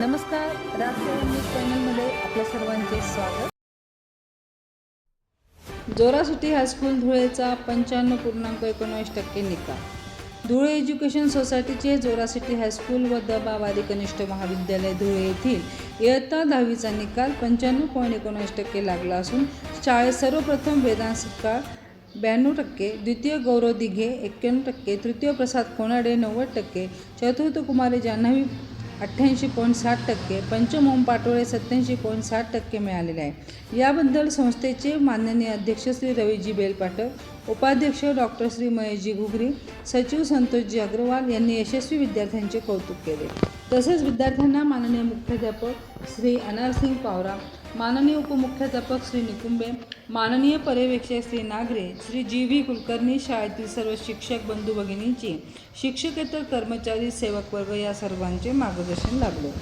नमस्कार राजसेवा न्यूज चॅनलमध्ये आपल्या सर्वांचे स्वागत. जोरासुटी हायस्कूल धुळेचा पंच्याण्णव पूर्णांक एकोणवीस टक्के निकाल. धुळे एज्युकेशन सोसायटीचे जोरासिटी हायस्कूल व दबावारी कनिष्ठ महाविद्यालय धुळे येथील इयत्ता दहावीचा निकाल पंच्याण्णव पॉईंट एकोणवीस टक्के लागला असून शाळेत सर्वप्रथम वेदांत सत्काळ ब्याण्णव टक्के द्वितीय गौरव दिघे एक्क्याण्णव टक्के तृतीय प्रसाद कोनाडे नव्वद टक्के चतुर्थ कुमारी जान्हवी अठ्ठ्याऐंशी पॉईंट साठ टक्के पंचमोम पाटोळे सत्याऐंशी पॉईंट साठ टक्के मिळालेले आहे. याबद्दल संस्थेचे माननीय अध्यक्ष श्री रवीजी बेलपाटक उपाध्यक्ष डॉक्टर श्री महेशजी घुगरी सचिव संतोषजी अग्रवाल यांनी यशस्वी विद्यार्थ्यांचे कौतुक केले. तसेच विद्यार्थ्यांना माननीय मुख्याध्यापक श्री अनारसिंग पावरा माननीय उपमुख्याध्यापक श्री निकुंबे माननीय पर्यवेक्षक श्री नागरे श्री जी व्ही कुलकर्णी शाळेतील सर्व शिक्षक बंधू भगिनींची शिक्षकेतर कर्मचारी सेवक वर्ग या सर्वांचे मार्गदर्शन लाभले